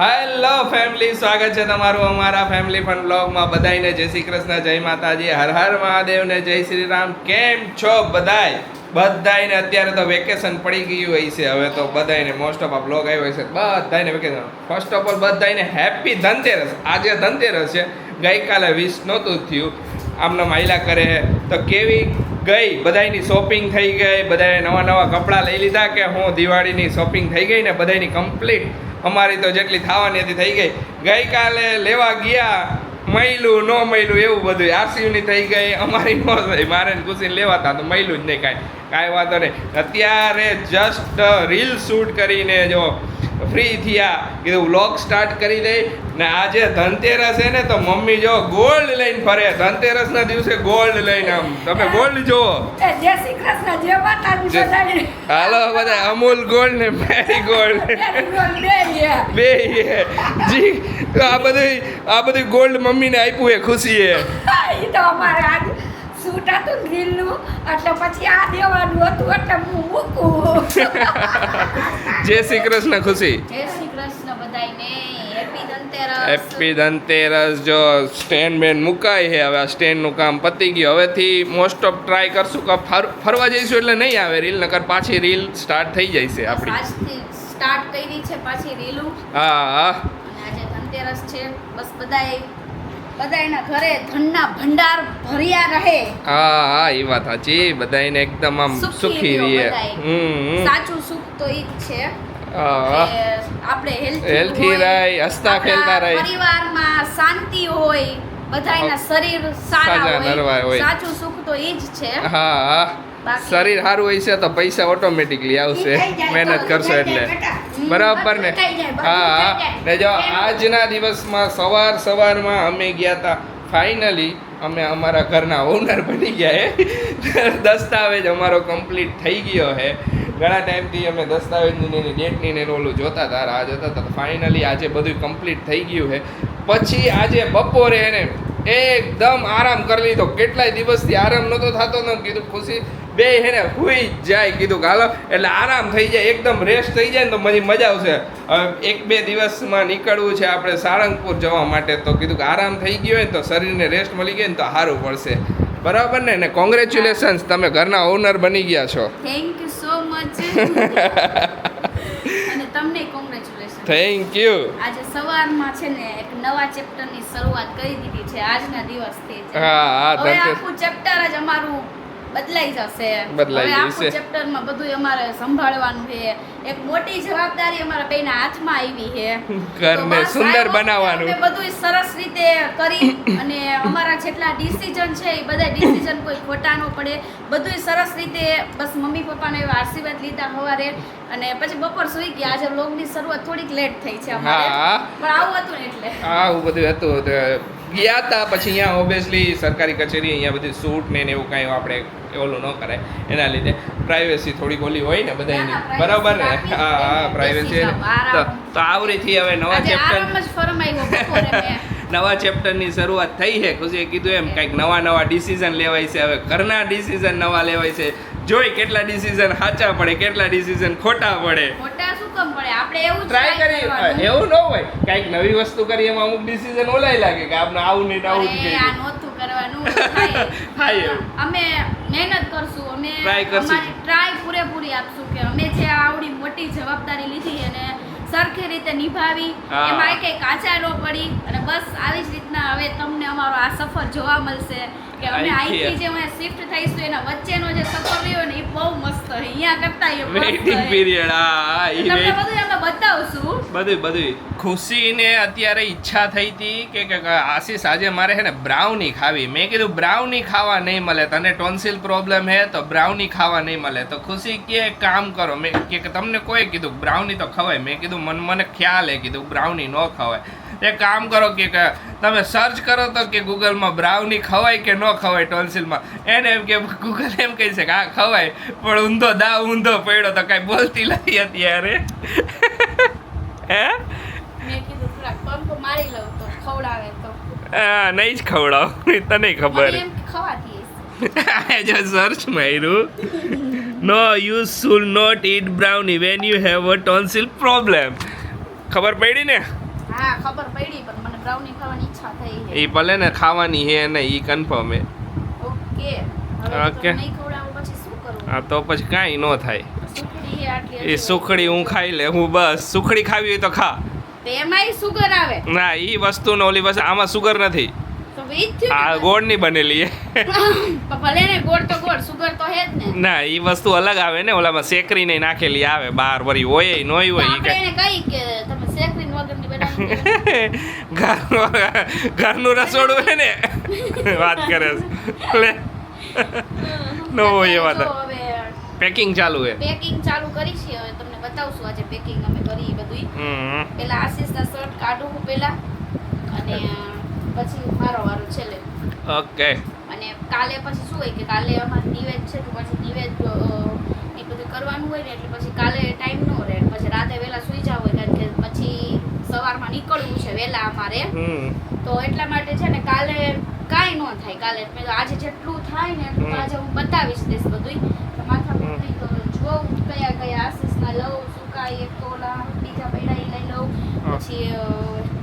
Hello family સ્વાગત છે તમારું અમારા ફેમિલી ફન બ્લોગમાં બધાયને. જય શ્રી કૃષ્ણ, જય માતાજી, હર હર મહાદેવને. જય શ્રી રામ. કેમ છો બધાય? બધાયને અત્યારે તો વેકેશન પડી ગયું હોય છે. હવે તો બધાયને મોસ્ટ ઓફ આ બ્લોગ આવ્યો છે. બધાયને વેકેશન ફર્સ્ટ ઓફ ઓલ બધાયને હેપી ધનતેરસ. આજે ધનતેરસ છે. ગઈકાલે વીસ નહોતું થયું. આમના માયલા કરે. તો કેવી ગઈ બધાની શોપિંગ થઈ ગઈ બધાએ નવા નવા કપડાં લઈ લીધા કે હું દિવાળીની શોપિંગ થઈ ગઈ ને બધાયની કમ્પ્લીટ અમારી તો જેટલી થવાની હતી થઈ ગઈ. ગઈકાલે લેવા ગયા મૈલું ન મૈલું એવું બધું આરસીયુની થઈ ગઈ, અમારી નો થઈ. મારે ખુશીને લેવાતા તો મૈલું જ નહીં કાંઈ. કાંઈ વાંધો નહીં. અત્યારે જસ્ટ રીલ શૂટ કરીને જો ફ્રી થયા. કીધું વ્લોગ સ્ટાર્ટ કરી દઈ ને આજે ધનતેરસ છે ને તો મમ્મી જો ગોલ્ડ લઈને ફરે. ધનતેરસ ના દિવસે ગોલ્ડ લઈને આમ. તમે ગોલ્ડ જુઓ. હાલો બધા અમૂલ ગોલ્ડ ને મેરી ગોલ્ડ. બે જી તો આ બધી આ બધી ગોલ્ડ મમ્મીને આપ્યું એ ખુશી એ તો અમારે સૂટ હતું ને એટલે પછી આ દેવાનું હતું એટલે હું મૂકું. જય શ્રી કૃષ્ણ ખુશી. જય શ્રી કૃષ્ણ બધાને હેપી ધનતેરસ. હેપી ધનતેરસ. જો સ્ટેન્ડ બેન મુકાય છે હવે આ સ્ટેન્ડનું કામ પતી ગયું. હવેથી મોસ્ટ ઓફ ટ્રાય કરશું કે ફરવા જઈશું એટલે નહીં આવે રીલ નકર પાછી રીલ સ્ટાર્ટ થઈ જાય છે આપણી આજથી સ્ટાર્ટ કરી છે પાછી રીલું. હા હા. આજે ધનતેરસ છે. બસ બધાયના ઘરે ધનના ભંડાર ભર્યા રહે. હા હા એ વાત સાચી. બધાને એકદમ આમ સુખી રહે હમ. સાચું સુખ તો ઈ જ છે. આપણે હેલ્થી રહે રહી, હસતા ખેલતા રહી. પરિવારમાં શાંતિ હોય બધાયના શરીર સારા હોય. સાચું સુખ તો એ જ છે. હા હા. શરીર સારું હોય છે તો પૈસા ઓટોમેટિકલી આવશે. મહેનત કરશો એટલે. બરાબર ને? હા હા. ને જો આજના દિવસમાં સવાર સવારમાં અમે ગયા હતા ફાઇનલી અમે અમારા ઘરના ઓનર બની ગયા હે. દસ્તાવેજ અમારો કમ્પ્લીટ થઈ ગયો હે. ઘણા ટાઈમથી અમે દસ્તાવેજની ને એની ડેટની ને ઓલું જોતા હતા રાહ જોતા હતા ફાઇનલી આજે બધું કમ્પ્લીટ થઈ ગયું છે પછી આજે બપોરે એને એકદમ આરામ કરી લીધો. કેટલાય દિવસથી આરામ નહોતો થતો ને કીધું ખુશી બે હેને હુઈ જાય કીધું કે હાલો એટલે આરામ થઈ જાય એકદમ રેસ્ટ થઈ જાય ને તો મને મજા આવશે. એક બે દિવસમાં નીકળવું છે આપણે સાળંગપુર જવા માટે તો કીધું કે આરામ થઈ ગયો હોય તો શરીરને રેસ્ટ મળી ગયો ને તો સારું પડશે. બરાબર ને? ને કોંગ્રેચ્યુલેશન્સ તમે ઘરના ઓનર બની ગયા છો. થેન્ક યુ સો મચ તમને કોંગ્રેચ્યુલેશન થેન્ક યુ આજે સવારમાં છે ને એક નવા ચેપ્ટરની શરૂઆત કરી દીધી છે. આજના દિવસથી હા હા હવે આખું ચેપ્ટર જ અમારું બદલાઈ જશે. બદલાઈ જશે. ચેપ્ટરમાં બધું અમારે સંભાળવાનું છે. એક મોટી જવાબદારી અમારા બેના હાથમાં આવી છે. ઘરને સુંદર બનાવવાનું. બધું સરસ રીતે કરી અને અમારા જેટલા ડિસિઝન છે એ બધા ડિસિઝન કોઈ ખોટા ન પડે. બધું સરસ રીતે બસ મમ્મી પપ્પાનો એવા આશીર્વાદ લીધા સવારે. અને પછી બપોર સુઈ ગયા. આજે વ્લોગની શરૂઆત થોડીક લેટ થઈ છે અમારે. પણ આવું હતું એટલે. આવું બધું હતું. ગયા હતા પછી અહીંયા ઓબ્વિયસલી સરકારી કચેરી અહીંયા બધી સૂટ ને એવું કાંઈ આપણે ઓલું ન કરાય. એના લીધે પ્રાઇવેસી થોડીક ઓલી હોય ને બધા એની બરાબર ને? હા હા પ્રાઇવેસી તો આવરીથી હવે નવા ચેપ્ટર નવા ચેપ્ટરની શરૂઆત થઈ છે. ખુશીએ કીધું એમ કંઈક નવા નવા ડિસિઝન લેવાય છે. હવે ઘરના ડિસિઝન નવા લેવાય છે. જોઈ કેટલા ડિસિઝન સાચા પડે કેટલા ડિસિઝન ખોટા પડે. શું કામ પડે. આપણે એવું ટ્રાય try કરી એવું ન હોય. કંઈક નવી વસ્તુ કરીએ એમાં અમુક ડિસિઝન ઓલાય લાગે કે આપણે આવું નહીં આવું જ આ નોતું કરવાનું. થાય. થાય એવું. અમે મહેનત કરશું. અમે ટ્રાય કરશું. ટ્રાય પૂરેપૂરી આપશું કે અમે જે આવડી મોટી જવાબદારી લીધી અને સરખી રીતે નિભાવી એમાં કઈ કાચા ન પડી અને બસ આવી જ રીતના હવે તમને અમારો આ સફર જોવા મળશે કે અમે અહીંથી- જે અમે શિફ્ટ થઈશું એના વચ્ચેનો જે સફર રહ્યો ને એ બહુ મસ્ત છે. અહીંયા કરતા એ વેઇટિંગ પીરિયડ હા તમને બધું અમે બતાવશું. બધું બધું ખુશીને અત્યારે ઈચ્છા થઈ હતી કે કે આશીષ આજે મારે છે ને બ્રાઉની ખાવી. મેં કીધું બ્રાઉની ખાવા નહીં મળે. તને ટોન્સિલ પ્રોબ્લેમ હે તો બ્રાઉની ખાવા નહીં મળે. તો ખુશી કે કામ કરો. મેં કે તમને કોઈ કીધું બ્રાઉની તો ખવાય. મેં કીધું મને મને ખ્યાલ હે કીધું બ્રાઉની ન ખવાય. એક કામ કરો કે તમે સર્ચ કરો તો કે ગૂગલમાં બ્રાઉની ખવાય કે ન ખવાય ટોન્સિલમાં. એને એમ કે ગૂગલ એમ કહી છે કે હા ખવાય પણ ઊંધો દા ઊંધો પડ્યો તો કાંઈ બોલતી નથી અત્યારે. હે? કીધું નહીં જ ખવડાવ તને ખબર. જો સર્ચ માર્યું. No you should not eat brownie when you have a tonsil problem ખબર પડી ને? હા ખબર પડી પણ મને બ્રાઉની ખાવાની ઈચ્છા થઈ છે એ ભલે ને ખાવાની હે ને એ કન્ફર્મ હે. ઓકે હા તો પછી કાંઈ ન થાય. એ સુખડી હું ખાઈ લે હું બસ. સુખડી ખાવી હોય તો ખા. એમાંય સુગર આવે? ના એ વસ્તુ ઓલી બસ આમાં સુગર નથી. ઈ આ ગોળની? બનેલી ભલે ને ગોળ તો ગોળ સુગર તો હે જ ને. ના એ વસ્તુ અલગ આવે ને ઓલામાં સેકરીને નાખેલી આવે બાર વરી હોય નોય હોય આપણે કાંઈ કે તમે સેકરીન વગરની બનાવી ઘરનું ઘરનું રસોડું હે ને? વાત કરે લે. ન હોય એ વાત. પેકિંગ ચાલુ છે પેકિંગ ચાલુ કરી છે હવે તમને બતાવશું આજે પેકિંગ અમે કરી બધું પેલા પેલા આશીષના શર્ટ કાઢું હું પેલા. અને પછી મારો વારો છેલ્લે. ઓકે. અને કાલે પછી શું હોય કે કાલે અમારે નિવેદ છે તો પછી નિવેદ એ બધું કરવાનું હોય ને એટલે પછી કાલે ટાઈમ ન રહે. પછી રાતે વહેલા સુઈ જાવ હોય કારણ કે પછી સવારમાં નીકળવું છે વહેલા અમારે. તો એટલા માટે છે ને કાલે કાંઈ ન થાય કાલે. મેં આજે જેટલું થાય ને એટલું આજે હું બતાવીશ દઈશ બધું માથા હમ. તો જોઉં કયા કયા આશીષના લઉં સુકાય એક તો બીજા પૈડા લઈ લઉં. પછી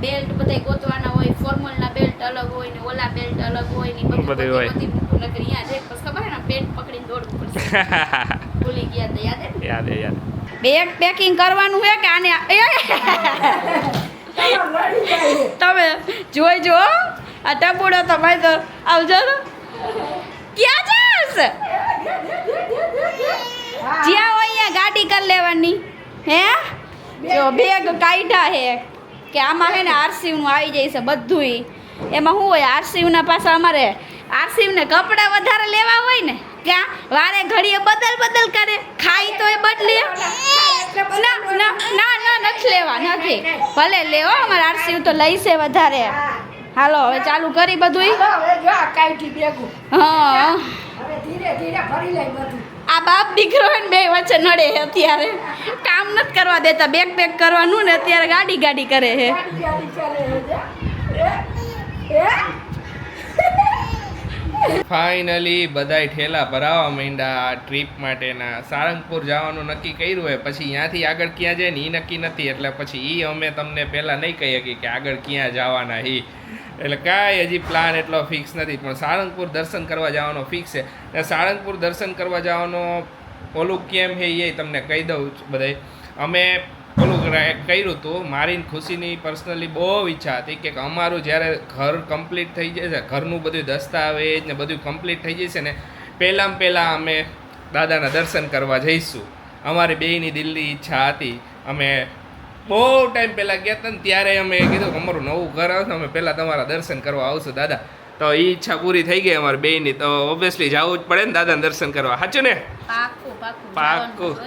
બેલ્ટ બધાય ગોતવાના હોય ફોર્મલના બેલ્ટ અલગ હોય ને ઓલા બેલ્ટ અલગ હોય ને બધું બધું હોય. બધી મૂકું નકર અહીંયા જઈને પછી ખબર ને પેન્ટ પકડીને દોડવું પડશે. ભૂલી ગયા તો યાદ હે? યાદ હે યાદ બેગ પેકિંગ કરવાનું છે કે આને તમે જોઈ જો આ ટપુડો તો ભાઈ તો આવજો ક્યાં જાસ જ્યાં હોય અહીંયા ગાડી કરી લેવાની. હે? જો બેગ કાઢ્યા હે. કે આમાં હે ને આરસીવનું આવી જાય છે બધુંય. એમાં શું હોય આરસીવના પાછા અમારે આરસીવને કપડાં વધારે લેવા હોય ને ક્યાં વારે ઘડીએ બદલ બદલ કરે ખાઈ તો એ બદલે ના ના ના નથી લેવા નથી. ભલે લેવો અમારે આરસીવ તો લઈશે વધારે. હાલો હવે ચાલુ કરી બેગું હા. ધીરે ધીરે ફરી લઈ બધું. આ બાપ દીકરો ને બે વચ્ચે નડે છે અત્યારે. કામ નથી કરવા દેતા બેગ પેક કરવાનું ને અત્યારે ગાડી ગાડી કરે છે ગાડી ગાડી ચાલે છે જા. હે? હે? ફાઇનલી બધાય ઠેલા ભરાવા માંડ્યા ટ્રીપ માટેના. સારંગપુર જવાનું નક્કી કર્યું હોય, પછી ત્યાંથી આગળ ક્યાં જાય ને એ નક્કી નથી. એટલે પછી એ અમે તમને પહેલાં નહીં કહી શકીએ કે આગળ ક્યાં જવાના એ એટલે કાંઈ હજી પ્લાન એટલો ફિક્સ નથી. પણ સારંગપુર દર્શન કરવા જવાનો ફિક્સ છે. ને સારંગપુર દર્શન કરવા જવાનો ઓલું કેમ છે એ તમને કહી દઉં બધાય. અમે ઓલું કરા- કર્યું હતું મારી ખુશીની પર્સનલી બહુ ઈચ્છા હતી કે અમારું જ્યારે ઘર કમ્પ્લીટ થઈ જશે ઘરનું બધું દસ્તાવેજ ને બધું કમ્પ્લીટ થઈ જશે ને પહેલાં પહેલાં અમે દાદાના દર્શન કરવા જઈશું. અમારી બેયની દિલની ઈચ્છા હતી. અમે બહુ ટાઈમ પહેલાં ગયા હતા ને ત્યારે અમે કીધું કે અમારું નવું ઘર આવશે અમે પહેલાં તમારા દર્શન કરવા આવશું દાદા. તો એ ઈચ્છા પૂરી થઈ ગઈ અમારી બેયની. તો ઓબ્વિયસલી જવું જ પડે ને દાદાના દર્શન કરવા. સાચું ને? પાકું પાકું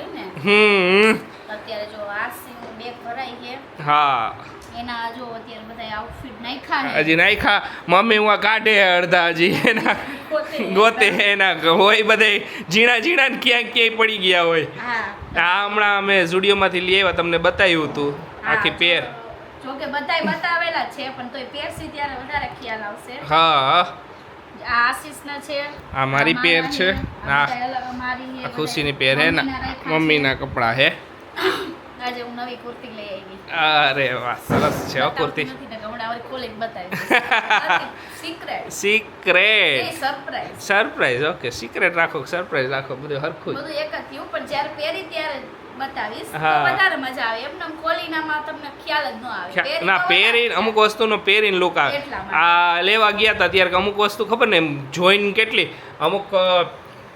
હમ. અત્યારે જો આ નું બેગ ભરાઈ છે. હા. એના જો અત્યારે બધા આઉટફિટ નાખ્યા છે. હજી નાખ્યા. મમ્મી હું કાઢે અડધા હજી એના ગોતે એના. હોય બધે ઝીણા ઝીણા ને ક્યાંક ક્યાંય પડી ગયા હોય. હા. આ હમણાં અમે સ્ટુડિયોમાંથી લઈ આવ્યા તમને બતાવ્યું હતું. આખી પેર જો- કે બતાય બતાવેલા છે પણ તોય પહેરસી ત્યારે વધારે ખ્યાલ આવશે. હા આ આશીષના છે. આ મારી પેર છે. આ મારી ખુશીની પેર હે ના. મમ્મીના કપડાં હે આજે હું નવી કુર્તી લઈ આવી. અરે વાહ સરસ છે હો kurti. Secret secret surprise surprise okay secret રાખો સરપ્રાઈઝ રાખો બધું હરખું બધું એક જ થયું પણ જ્યારે પહેરી ત્યારે બતાવીશ. હા. વધારે મજા આવે. એમને આમ તમને ખ્યાલ જ ન આવે. ના પહેરીને અમુક વસ્તુનો પહેરીને લુક આવે. આ લેવા ગયા હતા ત્યારે અમુક વસ્તુ ખબર ને જોઈન જોઈને કેટલી? અમુક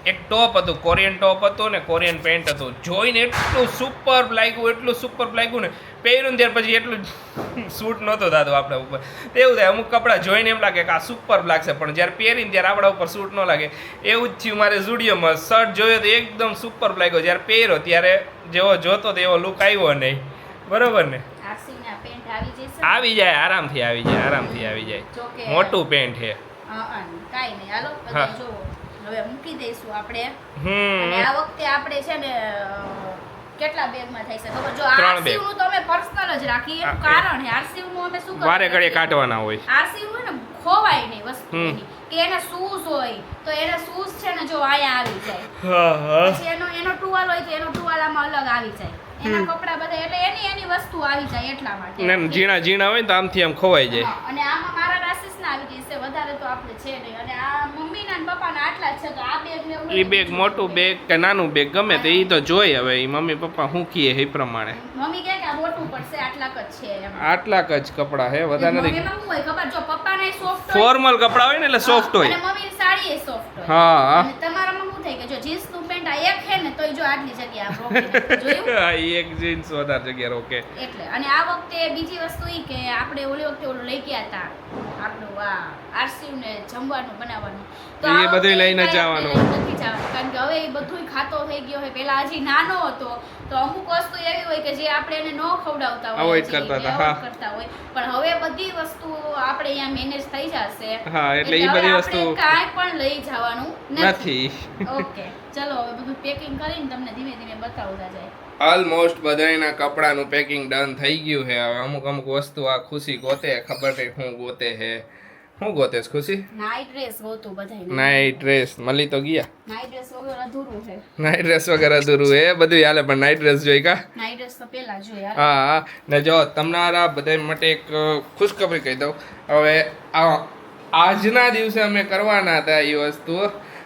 એક ટોપ હતું કોરિયન ટોપ હતું ને કોરિયન પેન્ટ હતું. જોઈને એટલું સુપર લાગ્યું એટલું સુપર લાગ્યું ને. પહેર્યું ત્યાર પછી એટલું સૂટ નહોતો થતું આપણા ઉપર. તો એવું થાય અમુક કપડાં જોઈને એમ લાગે કે આ સુપર લાગશે પણ જ્યારે પહેરીને ત્યારે આપણા ઉપર સૂટ ન લાગે. એવું જ થયું મારે સ્ટુડિયોમાં શર્ટ જોયો તો એકદમ સુપર લાગ્યો. જ્યારે પહેર્યો ત્યારે જેવો જોતો એવો લુક આવ્યો નહીં. બરોબર ને? આવી જાય આરામથી આવી જાય આરામથી આવી જાય. મોટું પેન્ટ છે. કાંઈ નહીં. હાલો હા. હવે મૂકી દઈશું આપણે. અને આ વખતે આપણે છે ને કેટલા કેટલા બેગમાં થાય છે ખબર? જો આરસીયુ નું તો અમે પર્સનલ જ રાખીએ. એનું હા, એ- કારણનું અમે શું વારે ઘડીએ કાઢવાના હોય. આરસીયુ હોય ને ખોવાય નહીં વસ્તુ કે એને શૂઝ હોય તો એને શૂઝ છે ને જો આયા આવી જાય. પછી એનો એનો ટુવાલ હોય તો એનો ટુવાલ આમાં અલગ આવી જાય. એના કપડા બધા એટલે એની એની વસ્તુ આવી જાય એટલા માટે. ને ઝીણા ઝીણા હોય તો આમથી આમ ખોવાઈ જાય. અને આમાં મારા રાશિસ ના આવી જશે વધારે તો આપણે છે નહીં. અને આ મમ્મીના ને પપ્પાના ને એ બેગ મોટું બેગ કે નાનું બેગ ગમે તે એ તો જોઈ હવે. એ મમ્મી પપ્પા શું કીએ એ પ્રમાણે. મમ્મી કે આ મોટું પડશે આટલાક જ છે એમ. આટલાક જ કપડાં હે વધારે નથી. હોય ખબર? જો પપ્પાને સોફ્ટ ફોર્મલ કપડા હોય ને એટલે સોફ્ટ અને હોય. મમ્મીની સાડી એ સોફ્ટ હોય. હા હા. તમારામાં શું થાય કે જો જીન્સનું પેન્ટ આ એક છે ને તો જો આટલી જગ્યા રોકે જોયું? એક જીન્સ વધારે જગ્યા રોકે. એટલે. અને આ વખતે બીજી વસ્તુ એ કે આપણે ઓલી વખતે ઓલું લઈ ગયા હતા આપણું આ આરસીવ ને જમવાનું બનાવવાનું. તો એ આ વખતે લઈને કાંઈ જવાનું. નથી જવાનું. કારણ કે હવે એ બધું ખાતો થઈ ગયો હોય. પહેલા હજી નાનો હતો તો અમુક વસ્તુ એવી હોય કે જે આપણે એને ન ખવડાવતા હોય અવોઇડ કરતા હતા, હા. કરતા હોય. પણ હવે બધી વસ્તુ આપણે અહીંયા મેનેજ થઈ જશે. હા એટલે એ બધી વસ્તુ કાંઈ પણ લઈ જવાનું નથી. ઓકે ચલો હવે બધું પેકિંગ કરીને તમને ધીમે ધીમે બતાવતા જાય. ઓલમોસ્ટ બધાના કપડાનું પેકિંગ ડન થઈ ગયું છે. હવે અમુક અમુક વસ્તુ આ ખુશી ગોતે ખબર નહીં શું ગોતે છે. શું ગોતે ખુશી? નાઇટ ડ્રેસ હોતું બધાય નાઈટ ડ્રેસ મળી તો ગયા. નાઈટ ડ્રેસ વગર અધૂરું છે. નાઈટ ડ્રેસ વગેરે અધૂરું એ બધું હાલે પણ નાઇટ ડ્રેસ જોઈ કા? નાઈટ ડ્રેસ તો પહેલા જોઈ હા હા. ને જો તમારા બધા માટે એક ખુશખબરી કહી દઉં. હવે આ આજના દિવસે અમે કરવાના હતા એ વસ્તુ.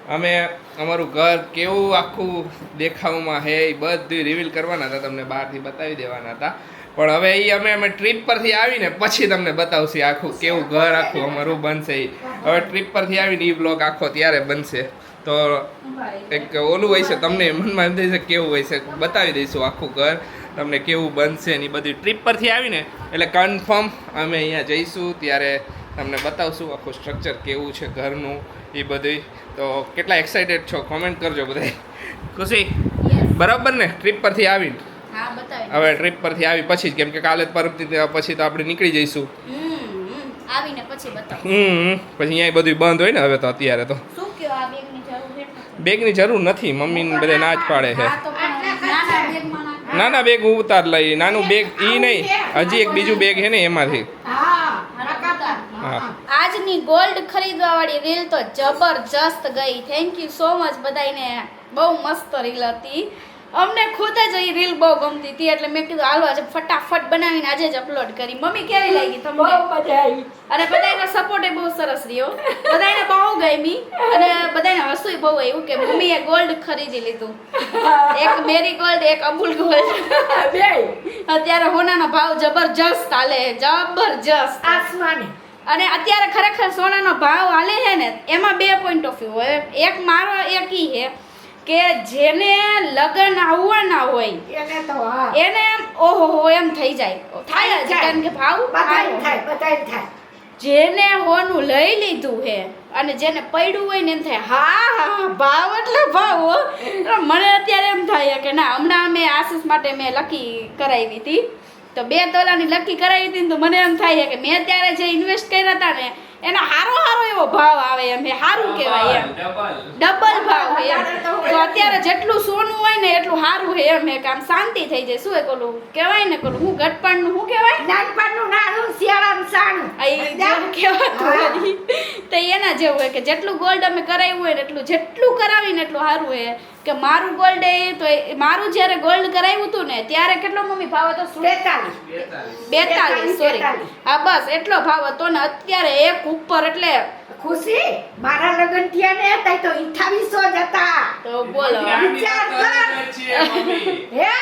અમે અમારું ઘર કેવું આખું દેખાવમાં છે એ બધું રિવીલ કરવાના હતા તમને બહારથી બતાવી દેવાના હતા. પણ હવે એ અમે અમે ટ્રીપ પરથી આવીને પછી તમને બતાવશું આખું કેવું ઘર આખું અમારું બનશે એ હવે ટ્રીપ પરથી આવીને એ બ્લોગ આખો ત્યારે બનશે. તો એક ઓલું હોય છે તમને મનમાં એમ થાય છે કેવું હોય છે બતાવી દઈશું આખું ઘર તમને કેવું બનશે ને એ બધી. ટ્રીપ પરથી આવીને એટલે કન્ફર્મ અમે અહીંયા જઈશું ત્યારે તમને બતાવશું આખું સ્ટ્રક્ચર કેવું છે ઘરનું એ બધી તો કેટલા એક્સાઇટેડ છો? કોમેન્ટ કરજો બધા ખુશી? બરાબર ને? ટ્રીપ પરથી આવીને. હવે ટ્રીપ પરથી આવી પછી જ કેમ કે કાલે પરથી પરમથી પછી તો આપણે નીકળી જઈશું. આવીને પછી બતાવો. હમ પછી અહીંયા બધું બંધ હોય ને હવે તો અત્યારે તો. શું કયો આ બેગની જરૂર છે? બેગની જરૂર નથી મમ્મીને બધે ના જ પાડે છે. નાના બેગ હું ઉતાર લઈ નાનું બેગ ઈ નહીં હજી એક બીજું બેગ છે ને એમાંથી. હા આજની ગોલ્ડ ખરીદવા વાળી રીલ તો જબરજસ્ત ગઈ. થેન્ક યુ સો મચ બધાને બહુ મસ્ત રીલ હતી. અમને ખુદ જ એ રીલ બહુ ગમતી હતી એટલે મેં કીધું હાલો આજે ફટાફટ બનાવીને આજે જ અપલોડ કરી. મમ્મી કેવી લાગી બહુ તમને મજા આવી. અને બધાનો સપોર્ટ બહુ સરસ રહ્યો. બધાને બહુ ગમી અને બધાને હસુય બહુ આવ્યું કે મમ્મીએ ગોલ્ડ ખરીદી લીધું. એક મેરી ગોલ્ડ એક અમૂલ ગોલ્ડ બે અત્યારે હોનાનો ભાવ જબરજસ્ત હાલે જબરજસ્ત. આસમાની અને અત્યારે ખરેખર સોનાનો ભાવ હાલે છે ને એમાં બે પોઈન્ટ ઓફ વ્યૂ હોય. એક મારો એક ઈ છે. કે જેને લગ્ન આવવાના હોય એને તો એને એમ ઓહો હો એમ થઈ જાય. થાય જ કારણ કે ભાવ બધાય થાય બધાય થાય. જેને હોનું લઈ લીધું હે અને જેને પડ્યું હોય ને એમ થાય હા હા ભાવ એટલે ભાવ મને અત્યારે એમ થાય કે ના હમણાં અમે આશીષ માટે મેં લકી કરાવી હતી. તો બે તોલાની લકી કરાવી હતી ને તો મને એમ થાય કે મેં ત્યારે જે ઇન્વેસ્ટ કર્યા હતા ને એનો હારો હારો એવો ભાવ આવે એમ એ સારું કહેવાય એમ. ડબલ. ભાવ હોય એમ. તો અત્યારે જેટલું સોનું હોય ને એટલું સારું હોય એમ એક આમ શાંતિ થઈ જાય. શું એ પેલું કહેવાય ને પેલું હું ગટપણનું શું કહેવાય? નાનપણનું નાનું શિયાળાનું સાણું. જેવું કહેવાતું તો એના જેવું હોય કે જેટલું ગોલ્ડ અમે કરાવ્યું હોય ને એટલું જેટલું કરાવીને એટલું સારું હોય. કે મારું ગોલ્ડ એ તો મારું જ્યારે ગોલ્ડ કરાવ્યું હતું ને ત્યારે કેટલો મમ્મી ભાવ હતો? બેતાલીસ. સોરી હા બસ એટલો ભાવ હતો ને અત્યારે એક ઉપર એટલે ખુશી? મારા લગ્ન થયા ને હતા તો અઠાવીસો જ હતા. તો બોલો. વિચાર કર. હે?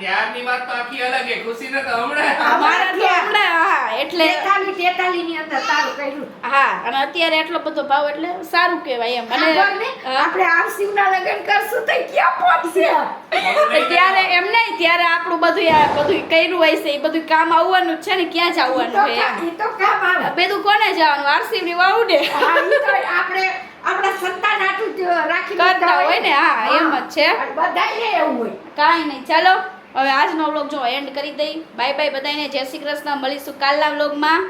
ત્યારની વાત તો આખી અલગ છે ખુશી ને તો હમણાં. અમારા તો હમણાં હા એટલે તેતાલી તેતાલી ની અંદર તારું કર્યું હા અને અત્યારે એટલો બધો ભાવ એટલે સારું કહેવાય એમ. અને આપણે ને, હા. લગ્ન કરશું તો ક્યાં પહોંચશે? ત્યારે એમ નહીં ત્યારે આપણું બધું આ બધું કર્યું હોય છે એ બધું કામ આવવાનું છે ને ક્યાં જ આવવાનું જવાનું હોય કા- તો કામ આવે. બધું કોને જવાનું? આરસી ની? વાવ ને આપણે આપણા સત્તા નાટું રાખી કરતા હોય ને, હા, એમ જ છે. બધાય એવું હોય. કાઈ નહીં ચાલો. હવે આજનો વ્લોગ જો એન્ડ કરી દઈ. બાય બાય બધાને જય શ્રી કૃષ્ણ. મળીશું કાલના વ્લોગમાં